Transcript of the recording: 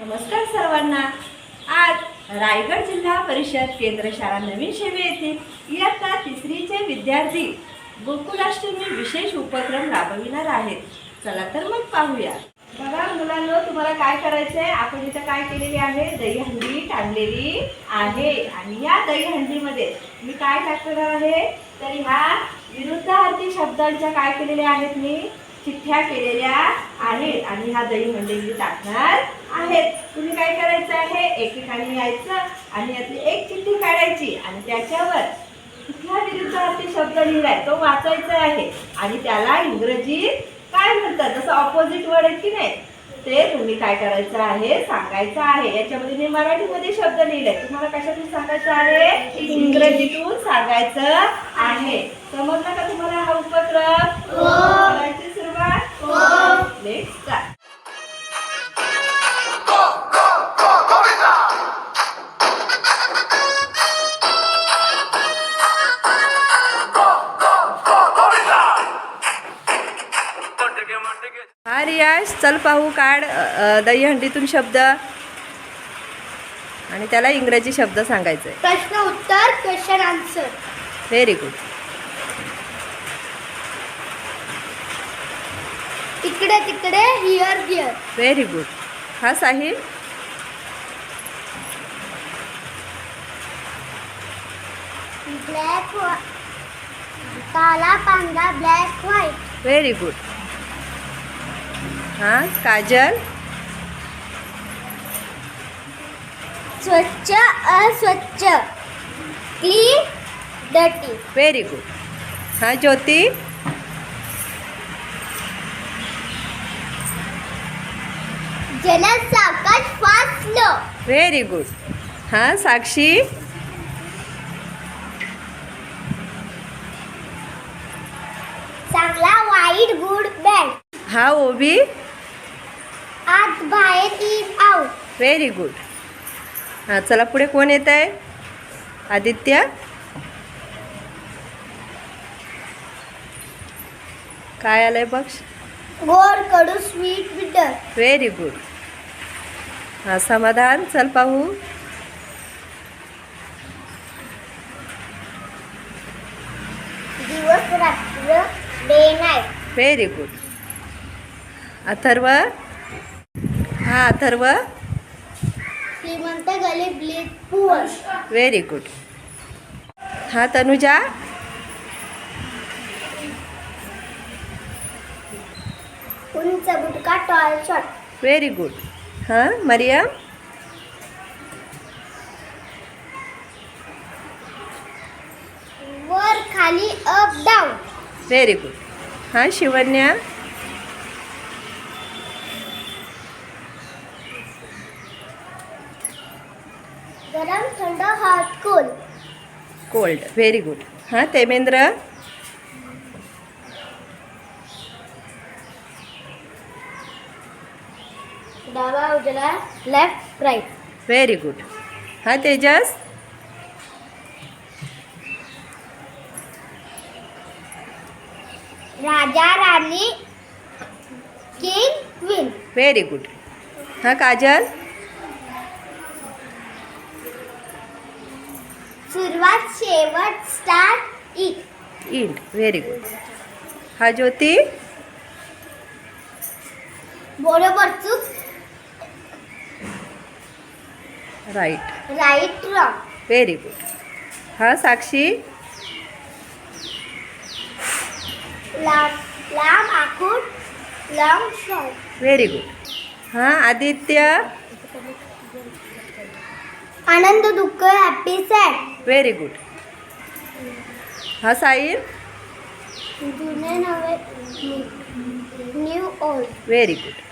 नमस्कार सर्वांना. आज रायगड जिल्हा परिषद केंद्र शाळा नवीन शेवे येथे इयत्ता तिसरीचे विद्यार्थी गोकुलाष्टमी विशेष उपक्रम राबविणार आहेत. चला तर मग पाहूया. बघा मुलांनो तुम्हाला काय करायचं आहे आपण इथं काय केलेली आहे? दहीहंडी टांगलेली आहे. आणि या दहीहंडीमध्ये मी काय टाकणार आहे? तर ह्या विरुद्धार्थी शब्दांच्या काय केलेल्या आहेत मी? चिठ्ठ्या केलेल्या आहेत आणि ह्या दहीहंडी मी टाकणार आहेत. तुम्ही काय करायचं आहे? एकेकाने यायचं आणि यातली एक चिठ्ठी काढायची आणि त्याच्यावर कुठला विरुद्धार्थी शब्द लिहिलाय तो वाचायचा आहे. आणि त्याला इंग्रजीत काय म्हणतात? जसं ऑपोजिट वर्ड आहे की नाही? ते तुम्ही काय करायचं आहे? सांगायचं आहे. याच्यामध्ये मी मराठीमध्ये शब्द लिहिलाय. तुम्हाला कशातून सांगायचं आहे? इंग्रजीतून सांगायचं आहे. समजलं का तुम्हाला हा उपक्रम? हा रियाज चल पाहू काढ दहीहंडीतून शब्द. आणि त्याला इंग्रजी शब्द सांगायचे प्रश्न उत्तर क्वेश्चन आन्सर व्हेरी गुड इकडे तिकडे हिअर हिअर व्हेरी गुड हा साहिल? ब्लॅक काला पांढरा ब्लॅक व्हाईट व्हेरी गुड हा काजल? स्वच्छ अस्वच्छ. क्लीन डटी व्हेरी गुड हा ज्योती? व्हेरी गुड हा साक्षी? चांगला वाईट गुड बॅड. हा ओबी? आत बाहेर इन व्हेरी गुड हां चला पुढे कोण येत आहे? आदित्य? काय आलंय बघ? गोड कडू स्वीट बिटर व्हेरी गुड हां समाधान चल पाहू. Very good Atharva? हां अथर्व? श्रीमंत गरीब पुअर व्हेरी गुड हां तनुजा? उंच बुटका टॉल शॉट व्हेरी गुड हां मरियम वर खाली अप डाऊन व्हेरी गुड हां शिवन्या? गरम थंड hot cool cold very good हां तेमेंद्र डावा उजला लेफ्ट राईट व्हेरी गुड हां तेजस? राजा राणी किंग क्वीन व्हेरी गुड हां काजल? सुरुवात शेवट start it end very good हा ज्योती? बरोबर चूक right right wrong very good हा साक्षी लांब लांब आखूड लॉंग शॉर्ट व्हेरी गुड हां आदित्य आनंद दुःख हॅपी सॅड व्हेरी गुड हा साईल जुने नवे न्यू ओल्ड व्हेरी गुड